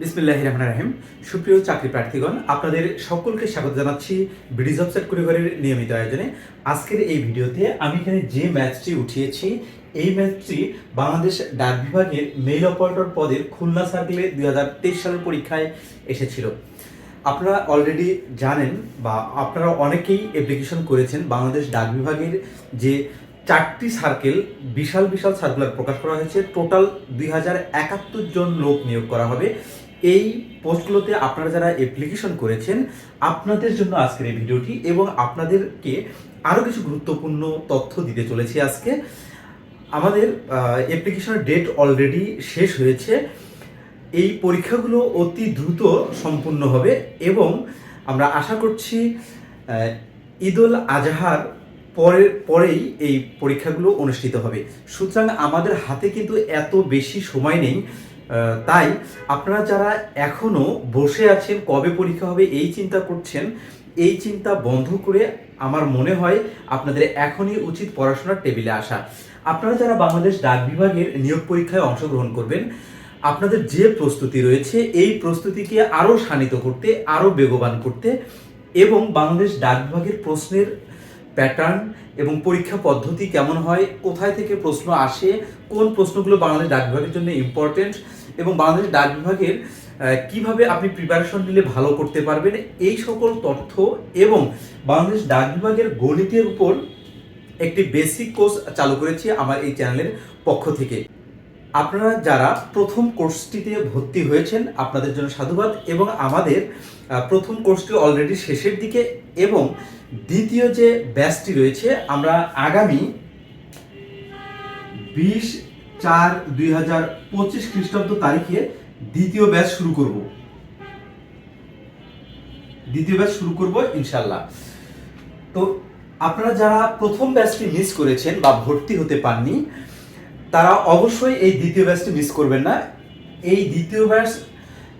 বিসমিল্লাহ রহমান রাহিম। সুপ্রিয় চাকরি প্রার্থীগণ, আপনাদের সকলকে স্বাগত জানাচ্ছি ব্রিজ অফসেট কুড়িঘরের নিয়মিত আয়োজনে। আজকের এই ভিডিওতে আমি এখানে যে ম্যাচটি উঠিয়েছি, এই ম্যাচটি বাংলাদেশ ডাক বিভাগের মেইল অপারেটর পদের খুলনা সার্কেলে দুই হাজার তেইশ সালের পরীক্ষায় এসেছিল। আপনারা অলরেডি জানেন বা আপনারা অনেকেই অ্যাপ্লিকেশন করেছেন, বাংলাদেশ ডাক বিভাগের যে চারটি সার্কেল বিশাল বিশাল সার্কুলার প্রকাশ করা হয়েছে। টোটাল দুই হাজার একাত্তর জন লোক নিয়োগ করা হবে। এই পোস্টগুলোতে আপনারা যারা অ্যাপ্লিকেশন করেছেন, আপনাদের জন্য আজকের এই ভিডিওটি এবং আপনাদেরকে আরও কিছু গুরুত্বপূর্ণ তথ্য দিতে চলেছি আজকে। আমাদের অ্যাপ্লিকেশনের ডেট অলরেডি শেষ হয়েছে। এই পরীক্ষাগুলো অতি দ্রুত সম্পূর্ণ হবে এবং আমরা আশা করছি ঈদুল আজহার পরের পরেই এই পরীক্ষাগুলো অনুষ্ঠিত হবে। সুতরাং আমাদের হাতে কিন্তু এত বেশি সময় নেই। তাই আপনারা যারা এখনও বসে আছেন, কবে পরীক্ষা হবে এই চিন্তা করছেন, এই চিন্তা বন্ধ করে আমার মনে হয় আপনাদের এখনই উচিত পড়াশোনার টেবিলে আসা। আপনারা যারা বাংলাদেশ ডাক বিভাগের নিয়োগ পরীক্ষায় অংশগ্রহণ করবেন, আপনাদের যে প্রস্তুতি রয়েছে, এই প্রস্তুতিকে আরও শানিত করতে, আরও বেগবান করতে এবং বাংলাদেশ ডাক বিভাগের প্রশ্নের প্যাটার্ন এবং পরীক্ষা পদ্ধতি কেমন হয়, কোথায় থেকে প্রশ্ন আসে, কোন প্রশ্নগুলো বাংলাদেশ ডাক বিভাগের জন্য ইম্পর্টেন্ট এবং বাংলাদেশ ডাক বিভাগের কীভাবে আপনি প্রিপারেশন নিলে ভালো করতে পারবেন, এই সকল তথ্য এবং বাংলাদেশ ডাক বিভাগের গণিতের উপর একটি বেসিক কোর্স চালু করেছি আমার এই চ্যানেলের পক্ষ থেকে। আপনারা যারা প্রথম কোর্সটিতে ভর্তি হয়েছেন, আপনাদের জন্য সাধুবাদ এবং আমাদের প্রথম কোর্সটি অলরেডি শেষের দিকে এবং দ্বিতীয় যে ব্যাচটি রয়েছে, আমরা আগামী বিশ চার দুই হাজার পঁচিশ খ্রিস্টাব্দ তারিখে দ্বিতীয় ব্যাচ শুরু করব। দ্বিতীয় ব্যাচ শুরু করব ইনশাল্লাহ তো আপনারা যারা প্রথম ব্যাচটি মিস করেছেন বা ভর্তি হতে পাননি তারা অবশ্যই এই দ্বিতীয় ব্যাচটি মিস করবেন না। এই দ্বিতীয় ব্যাচ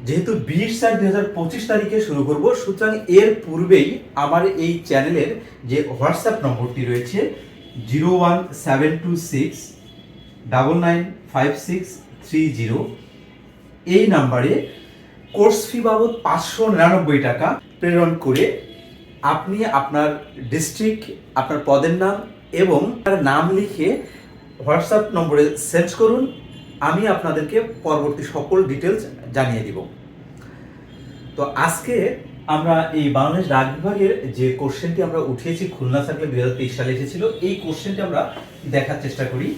যেহেতু বিশ চার দুই হাজার পঁচিশ তারিখে শুরু করব, সুতরাং এর পূর্বেই আমার এই চ্যানেলের যে হোয়াটসঅ্যাপ নম্বরটি রয়েছে zero one seven two six double nine five six three zero এই নাম্বারে কোর্স ফি বাবদ পাঁচশো নিরানব্বই টাকা প্রেরণ করে আপনি আপনার ডিস্ট্রিক্ট আপনার পদের নাম এবং তার নাম লিখে হোয়াটসঅ্যাপ নম্বরে সেন্ড করুন, আমি আপনাদেরকে পরবর্তী সকল ডিটেলস জানিয়ে দিব। তো আজকে আমরা এই বাংলাদেশ ডাক বিভাগের যে কোশ্চেনটি আমরা উঠিয়েছি, খুলনা সার্কেল দুই হাজার তেইশ সালে এসেছিল, এই কোশ্চেনটি আমরা দেখার চেষ্টা করি।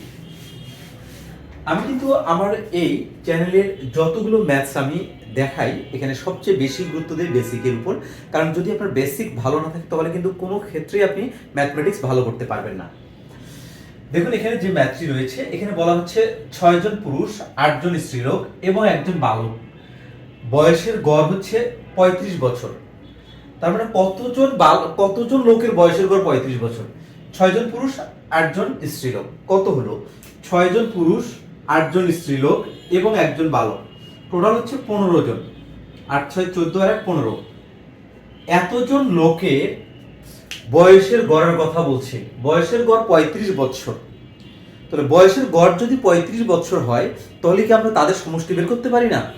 আমি কিন্তু আমার এই চ্যানেলের যতগুলো ম্যাথস আমি দেখাই, এখানে সবচেয়ে বেশি গুরুত্ব দিই বেসিকের উপর। কারণ যদি আপনার বেসিক ভালো না থাকে, তাহলে কিন্তু কোনো ক্ষেত্রেই আপনি ম্যাথমেটিক্স ভালো করতে পারবেন না। দেখুন, এখানে যে ম্যাচটি রয়েছে, এখানে বলা হচ্ছে ছয়জন পুরুষ আটজন স্ত্রীলোক এবং একজন বালক। বয়সের গড় হচ্ছে পঁয়ত্রিশ বছর। তার মানে কতজন বাল, কতজন লোকের বয়সের গড় পঁয়ত্রিশ বছর? ছয়জন পুরুষ আটজন স্ত্রীলোক কত হলো? ছয়জন পুরুষ আটজন স্ত্রীলোক এবং একজন বালক। টোটাল হচ্ছে পনেরো জন। আট, ছয়, চোদ্দ আর এক, পনেরো। এতজন লোকের বয়সের গড়ের কথা বলছে। বয়সের গড় পঁয়ত্রিশ বছর তাহলে বয়সের গড় যদি পঁয়ত্রিশ বছর হয়, তাহলে কি আমরা তাদের সমষ্টি বের করতে পারি না?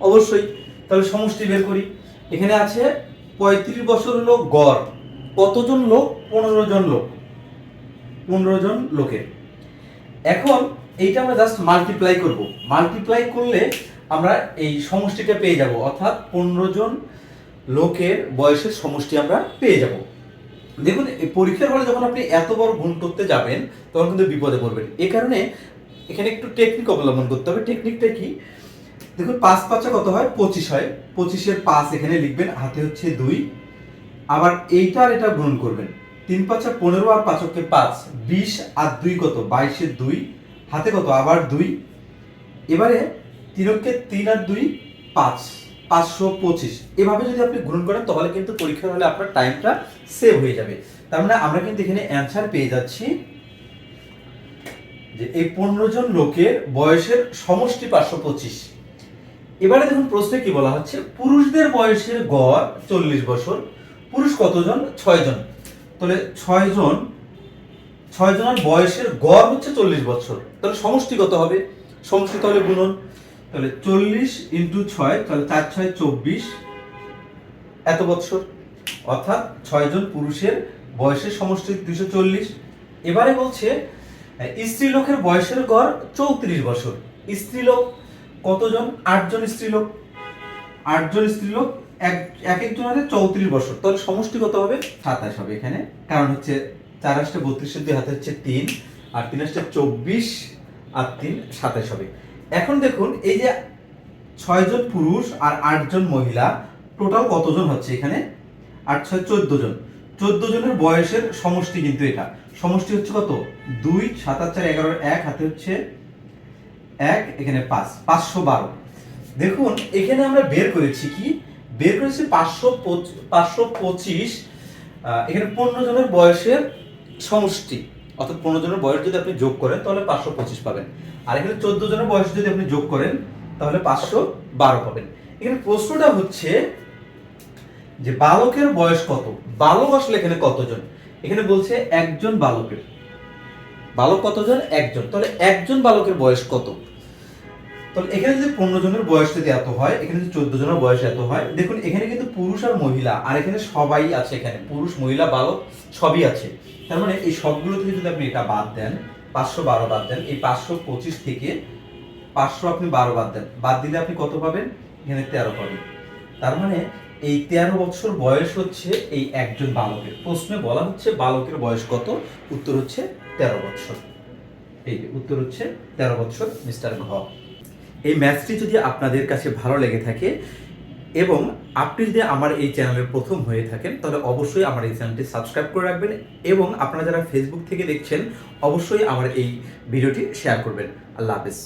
অবশ্যই। তাহলে সমষ্টি বের করি। এখানে আছে পঁয়ত্রিশ বছর হলো গড়। কতজন লোক? পনেরো জন লোক। পনেরো জন লোকের। এখন এইটা আমরা জাস্ট মাল্টিপ্লাই করব। মাল্টিপ্লাই করলে আমরা এই সমষ্টিটা পেয়ে যাব। অর্থাৎ পনেরো জন লোকের বয়সের সমষ্টি আমরা পেয়ে যাব। দেখুন পরীক্ষার হলে যখন আপনি এত বড় গুণ করতে যাবেন, তখন কিন্তু বিপদে পড়বেন। এই কারণে এখানে একটু টেকনিক অবলম্বন করতে হবে। টেকনিকটা কি? দেখুন, পাঁচ পাঁচা কত হয়? পঁচিশ হয়। পঁচিশের পাঁচ এখানে লিখবেন, হাতে হচ্ছে দুই। আবার এইটা আর এটা গুণ করবেন। তিন পাঁচা পনেরো আর পাঁচকে পাঁচ। বিশ আর দুই কত? বাইশের দুই। হাতে কত? আবার দুই। এবারে তিনকে তিন আর দুই, পাঁচ। পাঁচশো পঁচিশ। এভাবে যদি আপনি গুণ করেন, তাহলে কিন্তু পরীক্ষার হলে আপনার টাইমটা সেভ হয়ে যাবে। তার মানে আমরা কিন্তু এখানে অ্যান্সার পেয়ে যাচ্ছি যে এই পনেরো জন লোকের বয়সের সমষ্টি পাঁচশো পঁচিশ। এবারে দেখুন প্রশ্নে কি বলা হচ্ছে? পুরুষদের বয়সের গড় চল্লিশ বছর, পুরুষ কতজন? ছয় জন তাহলে ছয় জন ছয় জনের বয়সের গড় হচ্ছে চল্লিশ বছর। তাহলে সমষ্টি কত হবে? সমষ্টি তাহলে গুণন। তাহলে চল্লিশ ইন্টু ছয়, তাহলে চার ছয় চব্বিশ। এত বৎসর? অর্থাৎ ছয়জন পুরুষের বয়সের সমষ্টি দুশো চল্লিশ। এবারে বলছে স্ত্রীলোকের বয়সের গড় চৌত্রিশ বছর। স্ত্রীলোক কতজন? আটজন স্ত্রীলোক। আটজন স্ত্রীলোক, এক এক একজন হাতে চৌত্রিশ বছর। তাহলে সমষ্টি কত হবে? সাতাশ হবে এখানে। কারণ হচ্ছে চার আসটা বত্রিশের দুই, হাতে হচ্ছে তিন। আর তিন আসটা চব্বিশ, আর তিন সাতাশ হবে। এখন দেখুন, এই যে ছয়জন পুরুষ আর আটজন মহিলা টোটাল কতজন হচ্ছে এখানে? আট ছয়, চোদ্দ জন। চোদ্দ জনের বয়সের সমষ্টি কিন্তু এটা। সমষ্টি হচ্ছে কত? দুই, সাত, আট, চার, এগারো, এক, হাতে হচ্ছে এক, এখানে পাঁচ, পাঁচশো বারো। দেখুন, এখানে আমরা বের করেছি কি? বের করেছি পাঁচশো পাঁচশো পঁচিশ এখানে পনেরো জনের বয়সের সমষ্টি। অর্থাৎ পনেরো জনের বয়স যদি আপনি যোগ করেন, তাহলে পাঁচশো পঁচিশ পাবেন। আর এখানে চোদ্দ জনের বয়স যদি আপনি যোগ করেন, তাহলে পাঁচশো বারো পাবেন। এখানে প্রশ্নটা হচ্ছে যে বালকের বয়স কত? বালক আসলে এখানে কতজন? এখানে বলছে একজন বালকের। বালক কতজন? একজন। তাহলে একজন বালকের বয়স কত? তাহলে এখানে যদি পনেরো জনের বয়স যদি এত হয়, এখানে যদি চোদ্দ জনের বয়স এত হয়, দেখুন, এখানে কিন্তু পুরুষ আর মহিলা, আর এখানে সবাই আছে এখানে, পুরুষ, মহিলা, বালক, সবই আছে। তার মানে এই সবগুলো থেকে যদি আপনি এটা বাদ দেন, পাঁচশো বারো বাদ দেন, এই পাঁচশো পঁচিশ থেকে পাঁচশো আপনি বারো বাদ দেন, বাদ দিলে আপনি কত পাবেন? এখানে তেরো পাবেন। তার মানে এই তেরো বছর বয়স হচ্ছে এই একজন বালকের। প্রশ্নে বলা হচ্ছে বালকের বয়স কত? উত্তর হচ্ছে তেরো বছর। এই উত্তর হচ্ছে তেরো বছর, মিস্টার ঘ। এই ম্যাচটি যদি আপনাদের কাছে ভালো লেগে থাকে এবং আপনি যদি আমার এই চ্যানেলের প্রথম হয়ে থাকেন, তাহলে অবশ্যই আমার এই চ্যানেলটি সাবস্ক্রাইব করে রাখবেন এবং আপনারা যারা ফেসবুক থেকে দেখছেন, অবশ্যই আমার এই ভিডিওটি শেয়ার করবেন। আল্লাহ হাফেজ।